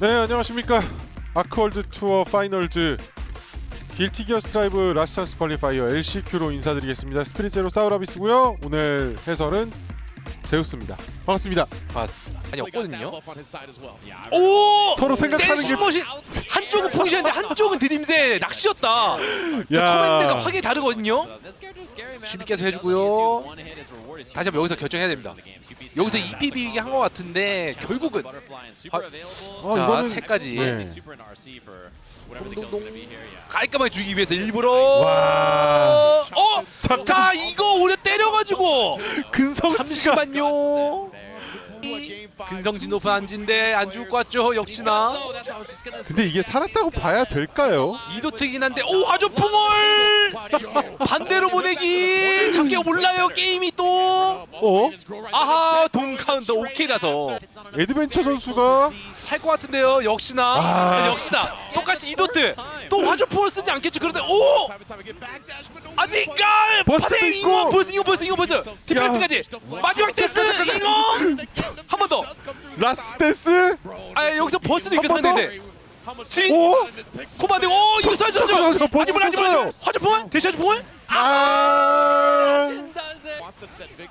네 안녕하십니까. 아크월드 투어 파이널즈. 길티 기어 스트라이브 라스 찬스 퀄리파이어 LCQ로 인사드리겠습니다. 스피릿 제로 사우라비스고요. 오늘 해설은 제우스입니다. 반갑습니다. 맞습니다. 아니 없거든요. 오! 오! 서로 생각하는 댄싱 게 머신 한쪽은 풍시인데 한쪽은 드림새 낚시였다. 저 야. 커맨드가 확연히 다르거든요. 슈비께서 해주고요. 다시 한번 여기서 결정해야 됩니다. 여기서 EPB 한것 같은데 결국은 아, 어, 자 이거는 채까지 네. 깔끔하게 주기 위해서 일부러 와 어! 잠깐. 자 이거 오려 때려가지고 근성치가 잠시만요. 근성진 높은 안진데 안 죽을 것 같죠 역시나. 근데 이게 살았다고 봐야 될까요? 이도트긴 한데 오 화조풍을! 반대로 보내기! 잡기가 몰라요 게임이 또! 어? 아하 동 카운터 오케이라서. 에드벤처 선수가 살것 같은데요 역시나. 아. 역시나. 똑같이 이도트. 또 화조풍을 쓰지 않겠죠. 그런데 오! 아직까 버스도 있고. 잉어 버스 잉어 버스 잉어 버스. 디펜트까지. 마지막 찬스 잉어 한 번 더. 라스트 댄스? 아 여기서 버스도 한번? 상대인데 진 오? 코만데 오 이거 써야죠 잠깐, 잠깐, 써야죠 버스 하지만 썼어요. 화조풍을 대시 화조풍을 아,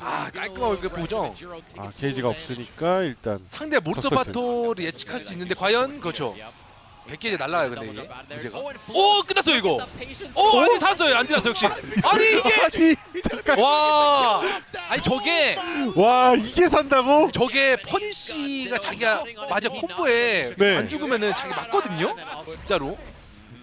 아. 깔끔하게 그 보죠? 아 게이지가 없으니까 일단 상대 모르토 첫 세트. 바토를 예측할 수 있는데 과연 그렇죠 100개 이제 날라가요 근데 이게? 문제가. 오 끝났어요 이거. 오 아니 살았어요 안 지났어 역시. 아니 이게 아니 잠깐 와. 아니 저게 와 이게 산다고? 저게 퍼니쉬가 자기가 맞아 콤보에 네. 안 죽으면은 자기 맞거든요? 진짜로?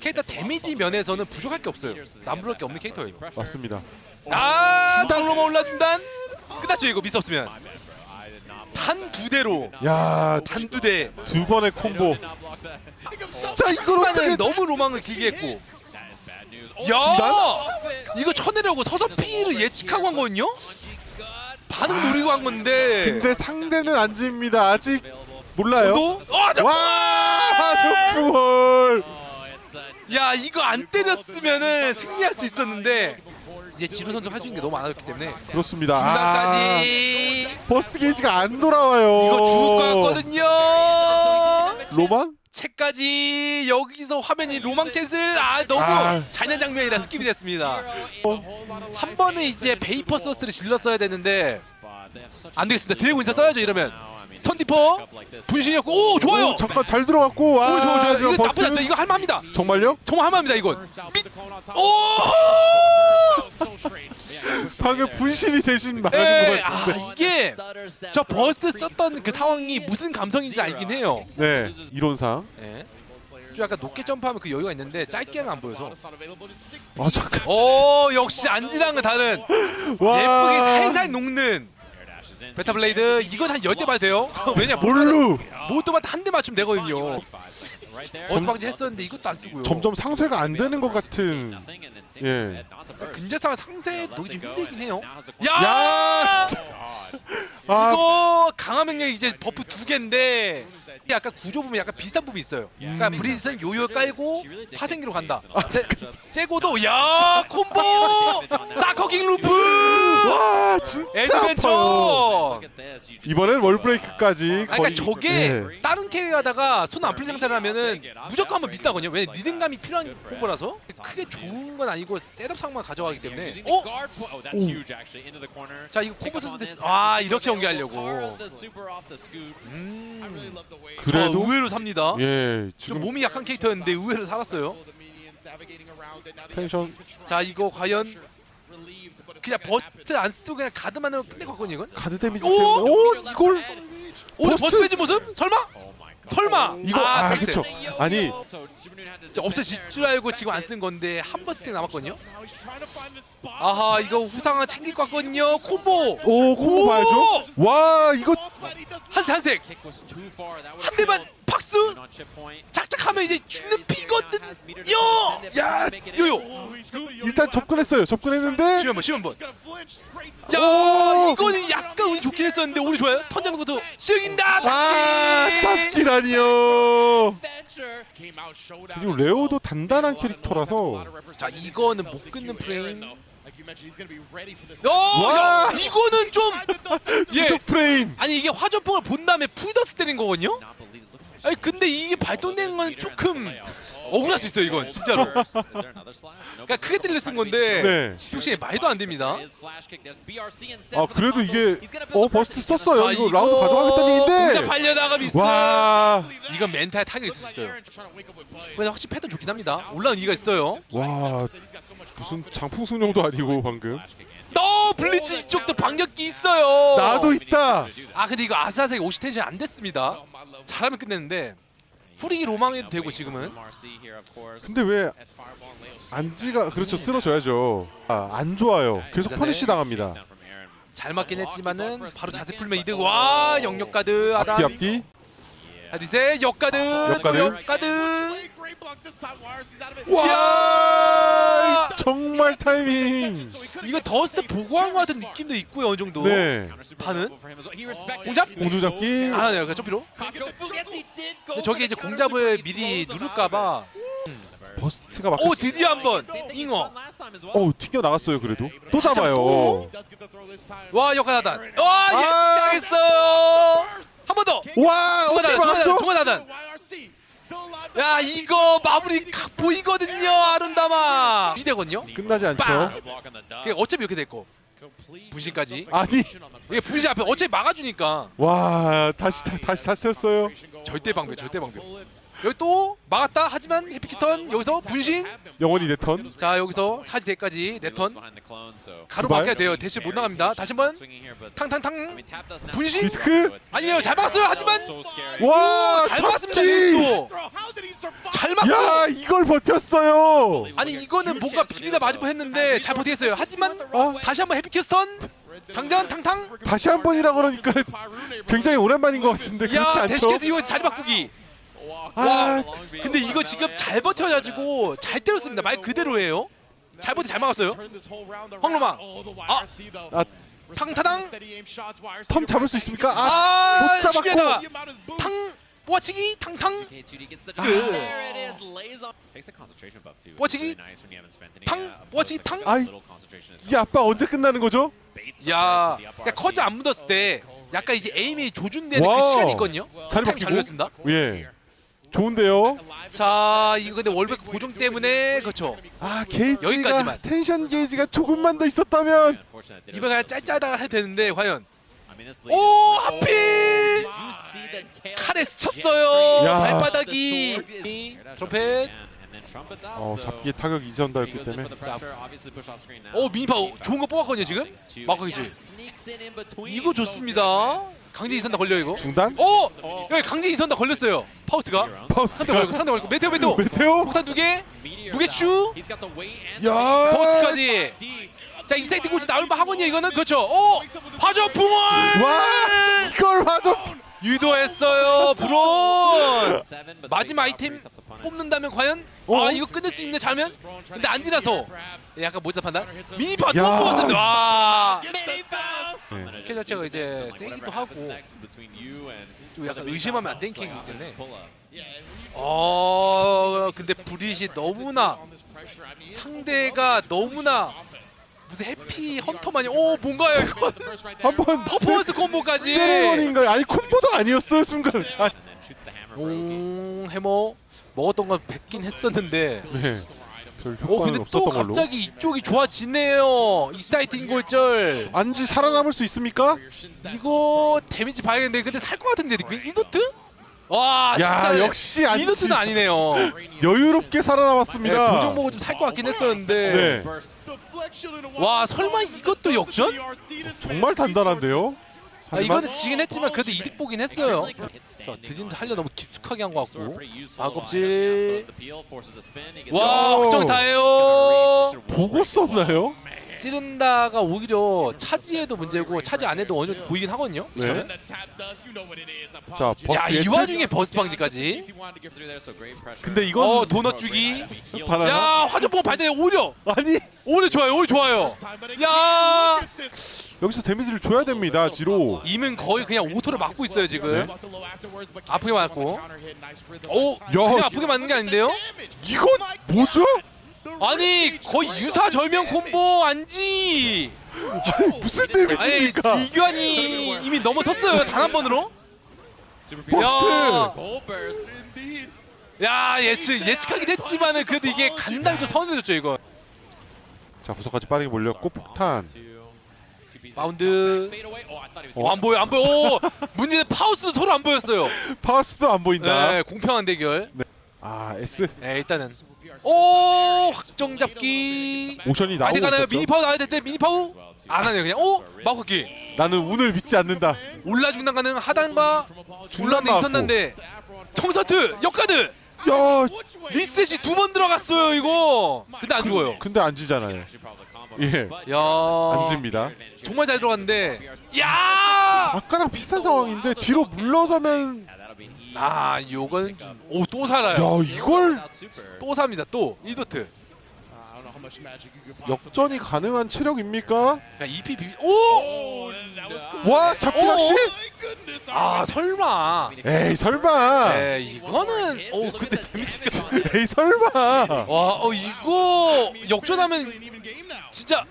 캐릭터 데미지 면에서는 부족할 게 없어요. 남부할 게 없는 캐릭터예요 맞습니다. 아 달로마 올라준단? 끝났죠 이거 미스 없으면 단 두 대로 야, 단 두 대. 두 번의 콤보. 자, 이걸 어떻게 너무 로망을 길게 했고. 야, 이거 쳐내려고 서서 피를 예측하고 한 거거든요. 반응 노리고 한 건데. 근데 상대는 안 집니다. 아직 몰라요. 또? 아, 저... 와, 저풍월. 야, 이거 안 때렸으면은 승리할 수 있었는데 이제 지루 선수 할수 있는 게 너무 많았기 때문에 그렇습니다. 아, 중간까지 버스 게이지가 안 돌아와요. 이거 죽을 것 같거든요. 로망? 채까지 여기서 화면이 로망캣을 아 너무 아. 잔인한 장면이라 스킵이 됐습니다. 한 번은 이제 베이퍼 서스를 질렀어야 되는데 안 되겠습니다. 드래곤 인사 써야죠 이러면 스 턴디퍼 분신이었고 오 좋아요. 오, 잠깐 잘 들어갔고. 와, 오 좋아 좋아 이거. 나쁘지 않습니다. 이거 할만합니다. 정말요? 정말 할만합니다 이건. 미... 오! 방금 분신이 대신 막아준 네, 것아 같은데. 이게 저 버스 썼던 그 상황이 무슨 감성인지 알긴 해요. 네, 이론상. 네. 좀 약간 높게 점프하면 그 여유가 있는데 짧게는 안 보여서. 아, 잠깐. 오 역시 안지랑은 다른 와. 예쁘게 살살 녹는 베타 블레이드 이건 한 10대 맞 돼요 왜냐 몰루. 모두만 한대 맞추면 되거든요 버스 방지 했었는데 이것도 안 쓰고요 점점 상쇄가 안 되는 것 같은. 예. 근접상 상세 놓기 좀 힘들긴 해요 야! 야! 아, 이거 강화 명령 이제 버프 두 개인데 약간 구조 보면 약간 비슷한 부분이 있어요 그러니까 브리즈는 요요 깔고 파생기로 간다 제, 째고도 야 콤보 사커킹 루프 와, 진짜 아파요. 애드벤처 이번엔 월브레이크까지 아, 그러니까 저게 예. 다른 캐릭 하다가 손 안 풀린 상태라면은 무조건 한번 비슷하거든요. 왜 리듬감이 필요한 콤보라서 크게 좋은 건 아니고 셋업 상만 가져가기 때문에. 어? 자 이거 콤보 썼는데 아 이렇게 연기하려고. 음. 그래도 아, 의외로 삽니다. 예, 좀 지금 몸이 약한 캐릭터였는데 의외로 살았어요. 텐션 자 이거 과연 그냥 버스트 안 쓰고 그냥 가드만으로 끝낼 것 같거든요 이건. 가드 데미지 오! 때문에 오, 이걸 오 버스, 버스트? 빼진 모습? 설마? 설마? 이거 아, 베스트. 그쵸 아니 진짜 없어질 줄 알고 지금 안 쓴 건데 한 버스 때 남았거든요. 아하 이거 후상은 챙길 것 같거든요. 콤보 오 콤보 오! 봐야죠 와 이거 한대 한색 한 대만 박수. 짝짝하면 이제 죽는 피거든요. 야 요요. 일단 접근했어요. 접근했는데. 쉬면 한번 쉬면 한번. 오! 야 이거는 약간 운이 좋긴 했었는데 오늘 좋아요. 턴 잡는 것도 실력인다. 아 잡기. 잡기라니요. 그리고 레오도 단단한 캐릭터라서. 자 이거는 못 끊는 프레임. 야, 와! 야 이거는 좀 예. 지속 프레임. 아니 이게 화전풍을 본 다음에 풀더스 때린 거거든요. 아니 근데 이게 발동된 건 조금 억울할 수 있어요 이건 진짜로. 그러니까 크게 때려 쓴 건데 네. 지속시간이 말도 안 됩니다. 아 그래도 이게 어 버스트 썼어요. 자, 이거 라운드 가져가겠다는 얘기인데. 팔려 나가면 있어. 와, 이건 멘탈 타격이 있어요. 근데 확실히 패턴 좋긴 합니다. 올라온 이유가 있어요. 와 무슨 장풍순영도 아니고 방금. 너 블리츠 이쪽도 반격기 있어요. 나도 있다. 아 근데 이거 아슬아슬하게 50 텐션 안 됐습니다. 잘하면 끝냈는데 후리기 로망해도 되고 지금은 근데 왜 안지가 그렇죠 쓰러져야죠. 아, 안 좋아요. 계속 퍼니시 당합니다. 잘 맞긴 했지만은 바로 자세 풀면 이득. 와 영역 가드. 앞뒤 앞뒤. 하디세 역가드 역가드. 또 역가드. 와 야 정말 타이밍. 이거 더스트 보고 한 것 같은 느낌도 있고요 어느 정도. 네. 파는 공잡? 공주 잡기. 아, 네, 그 점피로. 근데 저게 이제 공잡을 미리 누를까봐. 버스트가 막혔. 오 드디어 한 번 잉어. 어 튀겨 나갔어요 그래도. 또 잡아요. 와 역가단. 와 아. 예측 당했어요. 한 번 더. 와 막았죠? 종아단 종아단. 야 이거 마무리 각 보이거든요 아름다마. 비대거든요. 끝나지 않죠. 빵! 그게 어차피 이렇게 됐고 분신까지. 아니 이게 분신 앞에 어차피 막아주니까 와 다시 다, 다시 다시 쳤어요. 절대 방벽 절대 방벽. 여기 또 막았다 하지만 해피키스턴 여기서 분신. 영원히 내 턴. 자 여기서 사지대까지 네턴 가로 두발. 막혀야 돼요. 대신 못 나갑니다. 다시 한번 탕탕탕 분신. 리스크. 아니에요 잘 막았어요. 하지만 와 잘 막았습니다. 잡기. 잘 막고. 야 이걸 버텼어요. 아니 이거는 뭔가 비비다 맞을 뻔했는데 잘 버티겠어요. 하지만 아. 다시 한번 해피키스턴 장전 탕탕. 다시 한 번이라 그러니까 굉장히 오랜만인 것 같은데 그렇지 야 않죠? 대시께서 이거 잘 바꾸기. 아 근데 이거 지금 잘 버텨가지고 잘 때렸습니다. 말 그대로예요. 잘 버티 잘 막았어요. 황로마. 아. 아, 탕타당. 텀 잡을 수 있습니까? 아, 아, 못 잡았고. 수비하다가 탕 꼬아치기 탕탕 뻗치기 탕 꼬아치기 탕. 아이, 이 아빠 언제 끝나는 거죠? 야, 그러니까 커즈 안 묻었을 때 약간 이제 에임이 조준되는 그 와우. 시간이 있거든요. 잘 바뀌고. 걸렸습니다. 예, 좋은데요. 자, 이거 근데 월백 고정 때문에 그렇죠. 아 게이지가 여기까지만. 텐션 게이지가 조금만 더 있었다면 이번 그냥 짤짤하다가 해도 되는데 과연 오오 하필 칼에 스쳤어요. 야. 발바닥이 트럼펫. 어 잡기에 타격 이전다였기 때문에 오 미니파 좋은 거 뽑았거든요 지금. 막하기지. 이거 좋습니다. 강제 이선다 걸려 이거. 중단? 오! 여기 강제 이선다 걸렸어요. 파우스가. 상대 파우스가 걸고 상대 걸고 메테오 메테오. 메테오? 폭탄 두 개. 무게추. 야 버스까지. 자 이사이트 고지 나올 만 하거든요 이거는 그렇죠. 오! 화저 붕을 와 이걸 맞아 유도했어요 브론. 마지막 아이템 뽑는다면 과연 어? 아 이거 끝낼 수 있는 장면? 근데 안 지나서 약간 모자 판단. 미니파 또 야. 뽑았습니다. 와. 네. 캐 자체가 이제 세기도 하고 좀 약간 의심하면 안 되는 캐릭이기 때문에. 어 근데 브릿이 너무나 상대가 너무나 무슨 해피 헌터 마냥 오 뭔가요 이거 한번 퍼포먼스 콤보까지 세레머니인가요? 아니 콤보도 아니었어요 순간 아, 오 해머 먹었던 건 뱉긴 했었는데 네. 별 효과는 근데 또 없었던 걸로 갑자기 이쪽이 좋아지네요 이사이팅 골절 안지 살아남을 수 있습니까? 이거 데미지 봐야겠는데 근데 살 것 같은데 느낌 이노트? 와 야 진짜 역시 안지 이노트는 아니네요 여유롭게 네, 살아남았습니다 도전 보고 좀 살 것 같긴 했었는데 네 와 설마 이것도 역전? 정말 단단한데요? 아, 이거는 지긴 했지만 그래도 이득 보긴 했어요. 자, 드짐 살려 너무 깊숙하게 한 것 같고. 아겁질. 와, 오. 확정 다해요. 보고 썼나요? 찌른다가 오히려 차지해도 문제고 차지 안 해도 어느 정도 보이긴 하거든요. 네. 저는. 자 야, 버스 이 예측 와중에 버스 방지까지. 근데 이건 어, 도넛 주기. 바나나? 야, 화전봉 발대 오히려. 아니 오히려 좋아요. 오히려 좋아요. 야! 여기서 데미지를 줘야 됩니다 지로 임은 거의 그냥 오토를 막고 있어요, 지금. 네. 아프게 맞고. 오, 야. 그냥 아프게 맞는 게 아닌데요? 이건 뭐죠? 아니 거의 유사 절명 콤보 안지 무슨 아니 데미지입니까? 이규환이 이미 넘어섰어요 단 한 번으로 버스트! 야 예측 예측하긴 했지만은 그래도 이게 간담이 좀 서운해졌죠 이거. 자 구석까지 빠르게 몰렸고 폭탄. 바운드. 어, 안 보여 안 보여. 오! 문제는 파우스 서로 안 보였어요. 파스도 안 보인다. 네 공평한 대결. 아 S 네 일단은. 오 확정 잡기. 나오고 가나요? 있었죠. 미니 파우 나와야 될때 미니 파우 안 하네요 그냥. 오 마우키. 나는 운을 믿지 않는다. 올라 중단 가능 하단과 중단 중단에 있었는데 청서트 역가드 야 리셋이 두 번 들어갔어요 이거. 근데 안 죽어요. 근데 안 지잖아요. 예. 야 안 집니다. 정말 잘 들어갔는데 야! 아까랑 비슷한 상황인데 뒤로 물러서면 아 요거는 오또 살아요. 야 이걸 또 삽니다 또 이도트. 역전이 가능한 체력입니까? 그러니까 EP 비 오! 와 잡기 어? 낚시? 아 설마. 에이 설마. 네 이거는 오 근데 데미지가 에이 설마. 와어 이거 역전하면 진짜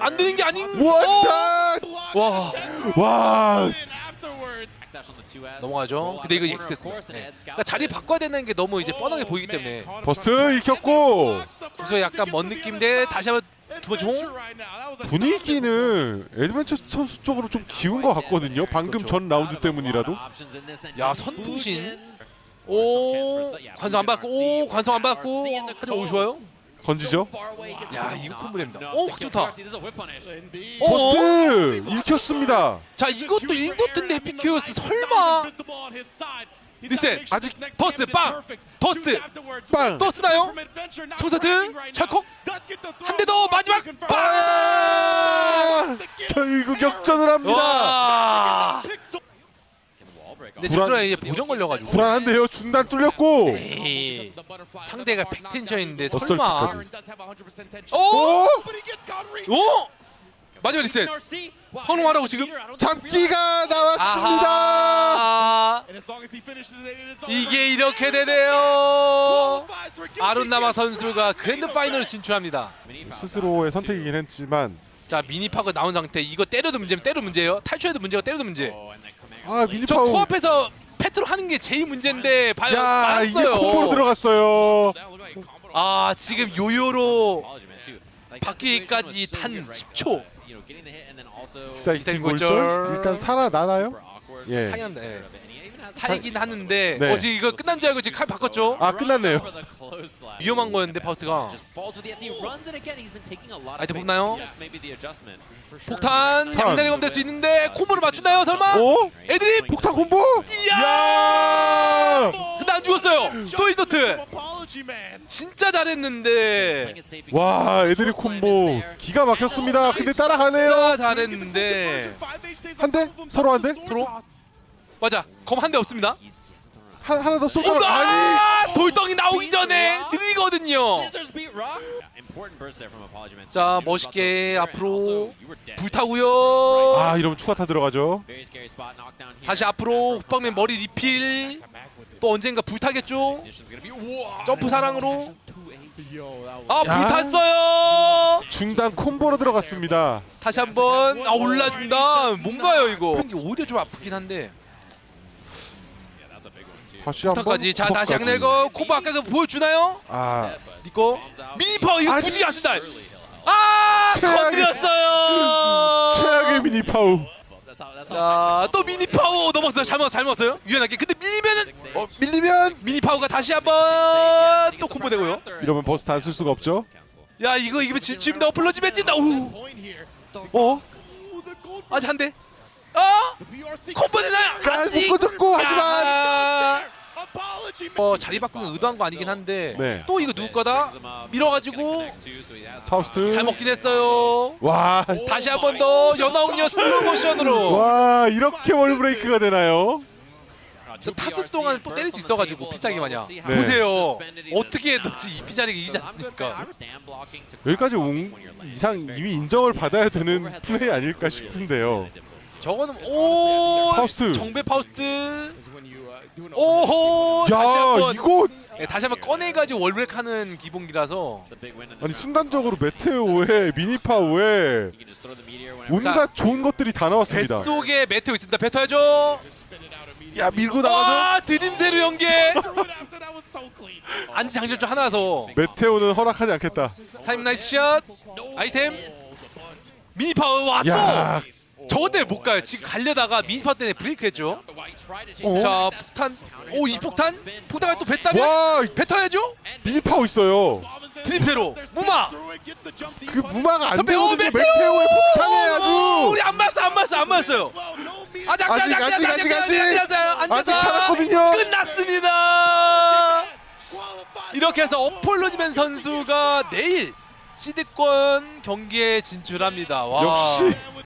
안 되는 게 아닌. 와 와 넘어가죠. 근데 이거 예측 됐습니다. 네. 그러니까 자리 바꿔야 되는 게 너무 이제 뻔하게 보이기 때문에 버스 익혔고 그래서 약간 먼 느낌인데 다시 한번 두 번째 홍. 분위기는 에드벤처 선수 쪽으로 좀 기운 것 같거든요. 방금 전 라운드 때문이라도. 야 선풍신. 오 관성 안 받고 오 관성 안 받고 하지만 오 좋아요. 건지죠. 야 이거 콤보됩니다. 오확 좋다. 오, 버스트 읽혔습니다. 자 이것도 1도트인데 해피큐어스 설마 리셋 아직 버스 빵 버스트 빵. 또 쓰나요? 청사트 찰컥 한대 더 마지막 아! 결국 역전을 합니다. 와 근데 불안- 제프라 이제 보정 걸려가지고 불안한데요. 중단 뚫렸고. 에이, 상대가 백텐션인데 설마 어설트까지. 오! 오! 오! 마지막 리셋 헌웅하라고 지금 잡기가 나왔습니다. 아하 이게 이렇게 되네요 아룬나마 선수가 그랜드 파이널 진출합니다 스스로의 선택이긴 했지만 자 미니파가 나온 상태 이거 때려도 문제면 때려도 문제예요 탈출해도 문제고 때려도 문제 아저 미니파우. 코앞에서 패트로 하는 게 제일 문제인데 봐요 야 이게 맞았어요 콤보로 들어갔어요. 아 지금 요요로 바퀴까지 탄 10초 익사이팅. 골절. 일단 살아나나요? 예. 네. 살긴 하는데 네. 어 지금 이거 끝난 줄 알고 지금 칼 바꿨죠 아 끝났네요. 위험한 거였는데 파우스가 아이템 뽑나요? 폭탄. 양날의 검 될 수 있는데 콤보를 맞추나요 설마? 오? 애드립 폭탄 콤보? 이야! 야! 근데 안 죽었어요 또 이더트 진짜 잘했는데 와 애드립 콤보 기가 막혔습니다. 근데 따라가네요. 진짜 잘했는데 한 대? 서로 한 대? 서로? 맞아 검 한 대 없습니다 하, 하나 더 쏠까? 온다! 아니 돌덩이 나오기 전에 느리거든요. 자 멋있게 앞으로 불타고요. 아 이러면 추가 타 들어가죠. 다시 앞으로 호빵맨 머리 리필. 또 언젠가 불타겠죠? 점프 사랑으로. 아 야. 불탔어요! 중단 콤보로 들어갔습니다. 다시 한번 아 올라준다. 뭔가요 이거? 오히려 좀 아프긴 한데 다시 한번 부탁까지. 자 다시. 양내고 코바 아까 그 보여주나요? 아. 니꺼? 미니파워 이거 아니. 굳이 안 쓴다. 아 최악의- 건드렸어요. 최악의 미니 파우. 자또 미니파워 넘었어요. 잘못 잘못어요? 유연하게. 근데 밀리면은 어 밀리면? 미니파워가 다시 한번 또 콤보 되고요. 이러면 버스 다 쓸 수가 없죠. 야 이거 이기면 진출입니다 어플러지 맺힌다 우. 어? 아직 한대 아 콤보 되나요? 아, 못 꽂았고 하지만. 아, 어 자리 바꾸는 의도한 거 아니긴 한데 네. 또 이거 누구 거다 밀어가지고 파우스트. 잘 먹긴 했어요 와. 다시 한 번 더 연하옥녀 슬로우 모션으로 와 이렇게 월 브레이크가 되나요? 저 타수 동안 또 때릴 수 있어가지고 비싸게 마냥 네. 보세요 어떻게 지금 이 피자리가 이기지 않습니까 여기까지 온 이상 이미 인정을 받아야 되는 플레이 아닐까 싶은데요. 저거는 오 파우스트. 정배 파우스트 오호 다시 야 한번. 이거 네, 다시 한번 꺼내가지고 월브렉 하는 기본기라서. 아니 순간적으로 메테오에 미니파워에 온갖 좋은 것들이 다 나왔습니다. 뱃속에 메테오 있습니다. 뱉어야죠. 야 밀고 나가죠. 아 드림세르 연계. 안지 장전조 하나라서 메테오는 허락하지 않겠다. 사임 나이스 샷. 아이템. 미니 파워 와또! 야, 저것 때문에 못 가요. 지금 가려다가 미니 파워 때문에 브레이크 했죠 어? 자 폭탄 오 이 폭탄 폭탄을 또 뱉다면 와 뱉어야죠 미니파워 있어요. 드림세로 무마 그 무마가 안 선배, 오, 되거든요. 메테오! 메테오의 폭탄에 오, 아주. 우리 안 맞았어 안 맞았어 안 맞았어요 아직 아직, 아직, 아직, 아직. 앉아서 아직 살았거든요. 끝났습니다 이렇게 해서 어폴로지맨 선수가 내일 시드권 경기에 진출합니다 와. 역시